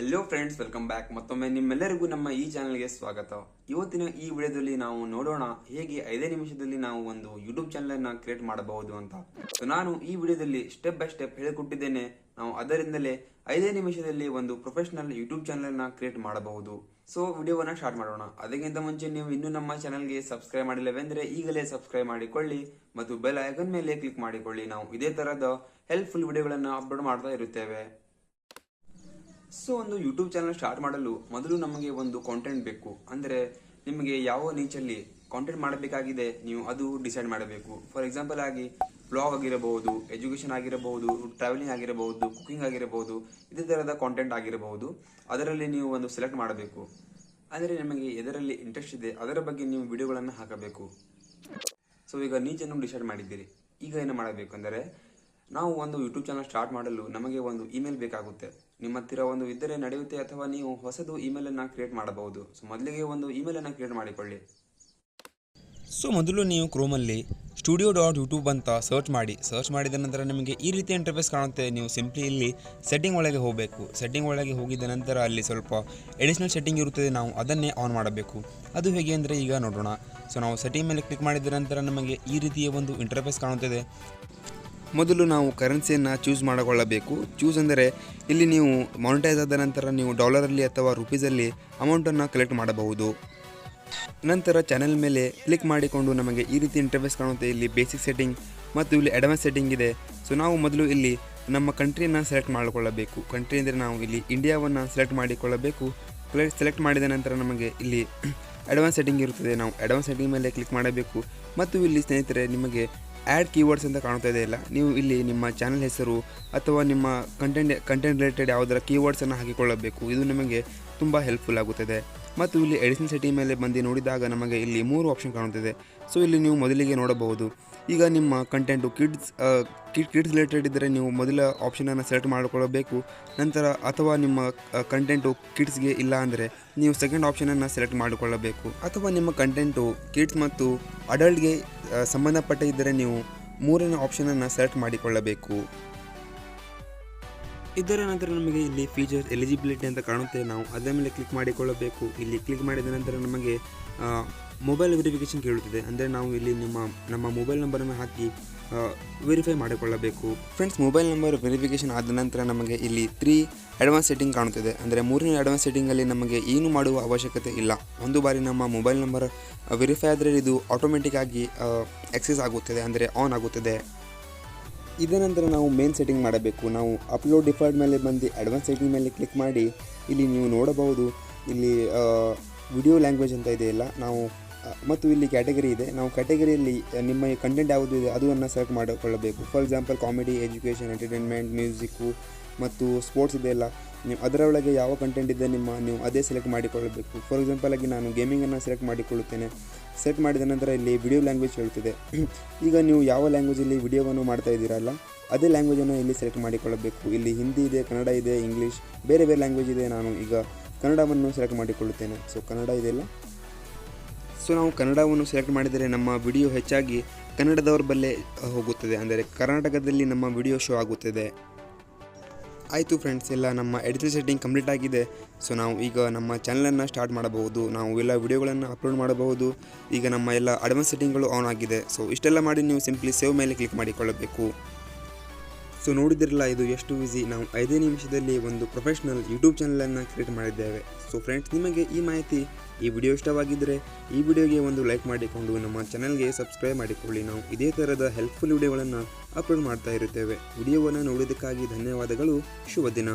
Hello friends welcome back ಮತ್ತೊಮ್ಮೆ ನಿಮ್ಮೆಲ್ಲರಿಗೂ ನಮ್ಮ ಈ ಚಾನಲ್ಗೆ ಸ್ವಾಗತ. ಇವತ್ತಿನ ಈ ವಿಡಿಯೋದಲ್ಲಿ ನಾವು ನೋಡೋಣ ಹೇಗೆ ಐದೇ ನಿಮಿಷದಲ್ಲಿ ನಾವು ಒಂದು ಯೂಟ್ಯೂಬ್ ಚಾನಲ್ ಅನ್ನ ಕ್ರಿಯೇಟ್ ಮಾಡಬಹುದು ಅಂತ. ನಾನು ಈ ವಿಡಿಯೋದಲ್ಲಿ ಸ್ಟೆಪ್ ಬೈ ಸ್ಟೆಪ್ ಹೇಳಿಕೊಟ್ಟಿದ್ದೇನೆ. ನಾವು ಅದರಿಂದಲೇ ಐದೇ ನಿಮಿಷದಲ್ಲಿ ಒಂದು ಪ್ರೊಫೆಷನಲ್ ಯೂಟ್ಯೂಬ್ ಚಾನಲ್ ಅನ್ನ ಕ್ರಿಯೇಟ್ ಮಾಡಬಹುದು. ಸೊ ವಿಡಿಯೋವನ್ನ ಸ್ಟಾರ್ಟ್ ಮಾಡೋಣ. ಅದಕ್ಕಿಂತ ಮುಂಚೆ ನೀವು ಇನ್ನೂ ನಮ್ಮ ಚಾನಲ್ಗೆ ಸಬ್ಸ್ಕ್ರೈಬ್ ಮಾಡಿಲ್ಲವೆಂದ್ರೆ ಈಗಲೇ ಸಬ್ಸ್ಕ್ರೈಬ್ ಮಾಡಿಕೊಳ್ಳಿ ಮತ್ತು ಬೆಲ್ ಐಕನ್ ಮೇಲೆ ಕ್ಲಿಕ್ ಮಾಡಿಕೊಳ್ಳಿ. ನಾವು ಇದೇ ತರಹದ ಹೆಲ್ಪ್ಫುಲ್ ವಿಡಿಯೋಗಳನ್ನು ಅಪ್ಲೋಡ್ ಮಾಡ್ತಾ ಇರುತ್ತೇವೆ. ಸೊ ಒಂದು ಯೂಟ್ಯೂಬ್ ಚಾನಲ್ ಸ್ಟಾರ್ಟ್ ಮಾಡಲು ಮೊದಲು ನಮಗೆ ಒಂದು ಕಾಂಟೆಂಟ್ ಬೇಕು. ಅಂದರೆ ನಿಮಗೆ ಯಾವ ನೀಚಲ್ಲಿ ಕಾಂಟೆಂಟ್ ಮಾಡಬೇಕಾಗಿದೆ, ನೀವು ಅದು ಡಿಸೈಡ್ ಮಾಡಬೇಕು. ಫಾರ್ ಎಕ್ಸಾಂಪಲ್ ಆಗಿ ಬ್ಲಾಗ್ ಆಗಿರಬಹುದು ಎಜುಕೇಷನ್ ಆಗಿರಬಹುದು ಟ್ರಾವೆಲಿಂಗ್ ಆಗಿರಬಹುದು ಕುಕಿಂಗ್ ಆಗಿರಬಹುದು, ಇದೇ ಥರದ ಕಾಂಟೆಂಟ್ ಆಗಿರಬಹುದು. ಅದರಲ್ಲಿ ನೀವು ಒಂದು ಸೆಲೆಕ್ಟ್ ಮಾಡಬೇಕು. ಅಂದರೆ ನಿಮಗೆ ಎದರಲ್ಲಿ ಇಂಟ್ರೆಸ್ಟ್ ಇದೆ, ಅದರ ಬಗ್ಗೆ ನೀವು ವಿಡಿಯೋಗಳನ್ನು ಹಾಕಬೇಕು. ಸೊ ಈಗ ನೀಚನ್ನು ಡಿಸೈಡ್ ಮಾಡಿದ್ದೀರಿ. ಈಗ ಏನು ಮಾಡಬೇಕು? ಅಂದರೆ ನಾವು ಒಂದು ಯೂಟ್ಯೂಬ್ ಚಾನಲ್ ಸ್ಟಾರ್ಟ್ ಮಾಡಲು ನಮಗೆ ಒಂದು ಇಮೇಲ್ ಬೇಕಾಗುತ್ತೆ. ನಿಮ್ಮ ಹತ್ತಿರ ಒಂದು ಇದ್ದರೆ ನಡೆಯುತ್ತೆ ಅಥವಾ ನೀವು ಹೊಸದು ಇಮೇಲ್ ಅನ್ನ ಕ್ರಿಯೇಟ್ ಮಾಡಬಹುದು. ಸೊ ಮೊದಲಿಗೆ ಒಂದು ಇಮೇಲ್ ಅನ್ನ ಕ್ರಿಯೇಟ್ ಮಾಡಿಕೊಳ್ಳಿ. ಸೊ ಮೊದಲು ನೀವು ಕ್ರೋಮಲ್ಲಿ ಸ್ಟುಡಿಯೋ ಡಾಟ್ ಯೂಟ್ಯೂಬ್ ಅಂತ ಸರ್ಚ್ ಮಾಡಿ. ಸರ್ಚ್ ಮಾಡಿದ ನಂತರ ನಿಮಗೆ ಈ ರೀತಿ ಇಂಟರ್ಫೇಸ್ ಕಾಣುತ್ತೆ. ನೀವು ಸಿಂಪ್ಲಿ ಇಲ್ಲಿ ಸೆಟ್ಟಿಂಗ್ ಒಳಗೆ ಹೋಗಬೇಕು. ಸೆಟ್ಟಿಂಗ್ ಒಳಗೆ ಹೋಗಿದ ನಂತರ ಅಲ್ಲಿ ಸ್ವಲ್ಪ ಎಡಿಷ್ನಲ್ ಸೆಟ್ಟಿಂಗ್ ಇರುತ್ತದೆ. ನಾವು ಅದನ್ನೇ ಆನ್ ಮಾಡಬೇಕು. ಅದು ಹೇಗೆ ಅಂದರೆ ಈಗ ನೋಡೋಣ. ಸೊ ನಾವು ಸೆಟ್ಟಿಂಗ್ ಮೇಲೆ ಕ್ಲಿಕ್ ಮಾಡಿದ ನಂತರ ನಮಗೆ ಈ ರೀತಿಯ ಒಂದು ಇಂಟರ್ಫೇಸ್ ಕಾಣುತ್ತದೆ. ಮೊದಲು ನಾವು ಕರೆನ್ಸಿಯನ್ನು ಚೂಸ್ ಮಾಡಿಕೊಳ್ಳಬೇಕು. ಚೂಸ್ ಅಂದರೆ ಇಲ್ಲಿ ನೀವು ಮಾನಿಟೈಸ್ ಆದ ನಂತರ ನೀವು ಡಾಲರಲ್ಲಿ ಅಥವಾ ರುಪೀಸಲ್ಲಿ ಅಮೌಂಟನ್ನು ಕಲೆಕ್ಟ್ ಮಾಡಬಹುದು. ನಂತರ ಚಾನೆಲ್ ಮೇಲೆ ಕ್ಲಿಕ್ ಮಾಡಿಕೊಂಡು ನಮಗೆ ಈ ರೀತಿ ಇಂಟರ್ಫೇಸ್ ಕಾಣುತ್ತೆ. ಇಲ್ಲಿ ಬೇಸಿಕ್ ಸೆಟ್ಟಿಂಗ್ ಮತ್ತು ಇಲ್ಲಿ ಅಡ್ವಾನ್ಸ್ ಸೆಟ್ಟಿಂಗ್ ಇದೆ. ಸೊ ನಾವು ಮೊದಲು ಇಲ್ಲಿ ನಮ್ಮ ಕಂಟ್ರಿಯನ್ನು ಸೆಲೆಕ್ಟ್ ಮಾಡಿಕೊಳ್ಳಬೇಕು. ಕಂಟ್ರಿ ಅಂದರೆ ನಾವು ಇಲ್ಲಿ ಇಂಡಿಯಾವನ್ನು ಸೆಲೆಕ್ಟ್ ಮಾಡಿಕೊಳ್ಳಬೇಕು. ಸೆಲೆಕ್ಟ್ ಮಾಡಿದ ನಂತರ ನಮಗೆ ಇಲ್ಲಿ ಅಡ್ವಾನ್ಸ್ ಸೆಟ್ಟಿಂಗ್ ಇರುತ್ತದೆ. ನಾವು ಅಡ್ವಾನ್ಸ್ ಸೆಟ್ಟಿಂಗ್ ಮೇಲೆ ಕ್ಲಿಕ್ ಮಾಡಬೇಕು. ಮತ್ತು ಇಲ್ಲಿ ಸ್ನೇಹಿತರೆ, ನಿಮಗೆ ಆ್ಯಡ್ ಕೀವರ್ಡ್ಸ್ ಅಂತ ಕಾಣ್ತಾ ಇದೆ ಇಲ್ಲ. ನೀವು ಇಲ್ಲಿ ನಿಮ್ಮ ಚಾನಲ್ ಹೆಸರು ಅಥವಾ ನಿಮ್ಮ ಕಂಟೆಂಟ್ ಕಂಟೆಂಟ್ ರಿಲೇಟೆಡ್ ಯಾವುದರ ಕೀವರ್ಡ್ಸನ್ನು ಹಾಕಿಕೊಳ್ಳಬೇಕು. ಇದು ನಿಮಗೆ ತುಂಬ ಹೆಲ್ಪ್ಫುಲ್ ಆಗುತ್ತದೆ. ಮತ್ತು ಇಲ್ಲಿ ಎಡಿಷನ್ ಸೆಟ್ಟಿಂಗ್ ಮೇಲೆ ಬಂದು ನೋಡಿದಾಗ ನಮಗೆ ಇಲ್ಲಿ ಮೂರು ಆಪ್ಷನ್ ಕಾಣುತ್ತಿದೆ. ಸೊ, ಇಲ್ಲಿ ನೀವು ಮೊದಲಿಗೆ ನೋಡಬಹುದು. ಈಗ ನಿಮ್ಮ content kids kid kids related ಇದ್ದರೆ ನೀವು ಮೊದಲ ಆಪ್ಷನನ್ನು ಸೆಲೆಕ್ಟ್ ಮಾಡಿಕೊಳ್ಳಬೇಕು. ನಂತರ ಅಥವಾ ನಿಮ್ಮ ಕಂಟೆಂಟು ಕಿಡ್ಸ್ಗೆ ಇಲ್ಲ ಅಂದರೆ ನೀವು ಸೆಕೆಂಡ್ ಆಪ್ಷನನ್ನು ಸೆಲೆಕ್ಟ್ ಮಾಡಿಕೊಳ್ಳಬೇಕು. ಅಥವಾ ನಿಮ್ಮ ಕಂಟೆಂಟು ಕಿಡ್ಸ್ ಮತ್ತು ಅಡಲ್ಟ್ಗೆ ಸಂಬಂಧಪಟ್ಟ ಇದ್ದರೆ ನೀವು ಮೂರನೇ ಆಪ್ಷನನ್ನು ಸೆಲೆಕ್ಟ್ ಮಾಡಿಕೊಳ್ಳಬೇಕು. ಇದರ ನಂತರ ನಮಗೆ ಇಲ್ಲಿ ಫೀಚರ್ಸ್ ಎಲಿಜಿಬಿಲಿಟಿ ಅಂತ ಕಾಣುತ್ತೆ. ನಾವು ಅದರ ಮೇಲೆ ಕ್ಲಿಕ್ ಮಾಡಿಕೊಳ್ಳಬೇಕು. ಇಲ್ಲಿ ಕ್ಲಿಕ್ ಮಾಡಿದ ನಂತರ ನಮಗೆ ಮೊಬೈಲ್ ವೆರಿಫಿಕೇಷನ್ ಕೇಳುತ್ತದೆ. ಅಂದರೆ ನಾವು ಇಲ್ಲಿ ನಿಮ್ಮ, ನಮ್ಮ ಮೊಬೈಲ್ ನಂಬರನ್ನು ಹಾಕಿ ವೆರಿಫೈ ಮಾಡಿಕೊಳ್ಳಬೇಕು. ಫ್ರೆಂಡ್ಸ್ ಮೊಬೈಲ್ ನಂಬರ್ ವೆರಿಫಿಕೇಷನ್ ಆದ ನಂತರ ನಮಗೆ ಇಲ್ಲಿ ತ್ರೀ ಅಡ್ವಾನ್ಸ್ ಸೆಟ್ಟಿಂಗ್ ಕಾಣುತ್ತದೆ. ಅಂದರೆ ಮೂರನೇ ಅಡ್ವಾನ್ಸ್ ಸೆಟ್ಟಿಂಗಲ್ಲಿ ನಮಗೆ ಏನು ಮಾಡುವ ಅವಶ್ಯಕತೆ ಇಲ್ಲ. ಒಂದು ಬಾರಿ ನಮ್ಮ ಮೊಬೈಲ್ ನಂಬರ್ ವೆರಿಫೈ ಆದರೆ ಇದು ಆಟೋಮೆಟಿಕ್ ಆಗಿ ಆಕ್ಸೆಸ್ ಆಗುತ್ತದೆ. ಅಂದರೆ ಆನ್ ಆಗುತ್ತದೆ. ಇದ ನಂತರ ನಾವು ಮೇನ್ ಸೆಟ್ಟಿಂಗ್ ಮಾಡಬೇಕು. ನಾವು ಅಪ್ಲೋಡ್ ಡಿಫಾಲ್ಟ್ ಮೇಲೆ ಬಂದು ಅಡ್ವಾನ್ಸ್ ಸೆಟ್ಟಿಂಗ್ ಮೇಲೆ ಕ್ಲಿಕ್ ಮಾಡಿ, ಇಲ್ಲಿ ನೀವು ನೋಡಬಹುದು. ಇಲ್ಲಿ ವಿಡಿಯೋ ಲ್ಯಾಂಗ್ವೇಜ್ ಅಂತ ಇದೆಯಲ್ಲ ನಾವು ಮತ್ತು ಇಲ್ಲಿ ಕ್ಯಾಟಗರಿ ಇದೆ. ನಾವು ಕ್ಯಾಟಗರಿಯಲ್ಲಿ ನಿಮ್ಮ ಕಂಟೆಂಟ್ ಯಾವುದು ಇದೆ ಅದನ್ನು ಸೆಲೆಕ್ಟ್ ಮಾಡಿಕೊಳ್ಳಬೇಕು. For example comedy education entertainment music ಮತ್ತು ಸ್ಪೋರ್ಟ್ಸ್ ಇದೆಯಲ್ಲ ನೀವು ಅದರೊಳಗೆ ಯಾವ ಕಂಟೆಂಟ್ ಇದೆ ನಿಮ್ಮ, ನೀವು ಅದೇ ಸೆಲೆಕ್ಟ್ ಮಾಡಿಕೊಳ್ಳಬೇಕು. ಫಾರ್ ಎಕ್ಸಾಂಪಲ್ ಆಗಿ ನಾನು ಗೇಮಿಂಗನ್ನು ಸೆಲೆಕ್ಟ್ ಮಾಡಿಕೊಳ್ಳುತ್ತೇನೆ. ಸೆಲೆಕ್ಟ್ ಮಾಡಿದ ನಂತರ ಇಲ್ಲಿ ವಿಡಿಯೋ ಲ್ಯಾಂಗ್ವೇಜ್ ಹೇಳ್ತಿದೆ ಈಗ ನೀವು ಯಾವ ಲ್ಯಾಂಗ್ವೇಜಲ್ಲಿ ವಿಡಿಯೋವನ್ನು ಮಾಡ್ತಾ ಇದ್ದೀರಲ್ಲ ಅದೇ ಲ್ಯಾಂಗ್ವೇಜನ್ನು ಇಲ್ಲಿ ಸೆಲೆಕ್ಟ್ ಮಾಡಿಕೊಳ್ಳಬೇಕು. ಇಲ್ಲಿ ಹಿಂದಿ ಇದೆ, ಕನ್ನಡ ಇದೆ ಇಂಗ್ಲೀಷ್ ಬೇರೆ ಬೇರೆ ಲ್ಯಾಂಗ್ವೇಜ್ ಇದೆ ನಾನು ಈಗ ಕನ್ನಡವನ್ನು ಸೆಲೆಕ್ಟ್ ಮಾಡಿಕೊಳ್ಳುತ್ತೇನೆ. ಸೊ ಕನ್ನಡ ಇದೆಯಲ್ಲ ಸೊ ನಾವು ಕನ್ನಡವನ್ನು ಸೆಲೆಕ್ಟ್ ಮಾಡಿದರೆ ನಮ್ಮ ವಿಡಿಯೋ ಹೆಚ್ಚಾಗಿ ಕನ್ನಡದವರ ಬಲ್ಲೇ ಹೋಗುತ್ತದೆ. ಅಂದರೆ ಕರ್ನಾಟಕದಲ್ಲಿ ನಮ್ಮ ವಿಡಿಯೋ ಶೋ ಆಗುತ್ತದೆ. ಆಯಿತು ಫ್ರೆಂಡ್ಸ್ ಎಲ್ಲ ನಮ್ಮ ಎಡಿಟಿಂಗ್ ಸೆಟ್ಟಿಂಗ್ ಕಂಪ್ಲೀಟ್ ಆಗಿದೆ. ಸೊ ನಾವು ಈಗ ನಮ್ಮ ಚಾನಲನ್ನು ಸ್ಟಾರ್ಟ್ ಮಾಡಬಹುದು. ನಾವು ಎಲ್ಲ ವಿಡಿಯೋಗಳನ್ನು ಅಪ್ಲೋಡ್ ಮಾಡಬಹುದು. ಈಗ ನಮ್ಮ ಎಲ್ಲ ಅಡ್ವಾನ್ಸ್ ಸೆಟ್ಟಿಂಗ್ಗಳು ಆನ್ ಆಗಿದೆ. ಸೊ ಇಷ್ಟೆಲ್ಲ ಮಾಡಿ ನೀವು ಸಿಂಪ್ಲಿ ಸೇವ್ ಮೇಲೆ ಕ್ಲಿಕ್ ಮಾಡಿಕೊಳ್ಳಬೇಕು. ಸೊ ನೋಡಿದಿರಲ್ಲ, ಇದು ಎಷ್ಟು ಈಸಿ ನಾವು ಐದೇ ನಿಮಿಷದಲ್ಲಿ ಒಂದು ಪ್ರೊಫೆಷನಲ್ ಯೂಟ್ಯೂಬ್ ಚಾನಲನ್ನು ಕ್ರಿಯೇಟ್ ಮಾಡಿದ್ದೇವೆ. ಸೊ ಫ್ರೆಂಡ್ಸ್ ನಿಮಗೆ ಈ ಮಾಹಿತಿ ಈ ವಿಡಿಯೋ ಇಷ್ಟವಾಗಿದ್ದರೆ ಈ ವಿಡಿಯೋಗೆ ಒಂದು ಲೈಕ್ ಮಾಡಿಕೊಂಡು ನಮ್ಮ ಚಾನಲ್ಗೆ ಸಬ್ಸ್ಕ್ರೈಬ್ ಮಾಡಿಕೊಳ್ಳಿ. ನಾವು ಇದೇ ಥರದ ಹೆಲ್ಪ್ಫುಲ್ ವಿಡಿಯೋಗಳನ್ನು ಅಪ್ಲೋಡ್ ಮಾಡ್ತಾ ಇರುತ್ತೇವೆ. ವಿಡಿಯೋವನ್ನು ನೋಡೋದಕ್ಕಾಗಿ ಧನ್ಯವಾದಗಳು. ಶುಭ ದಿನ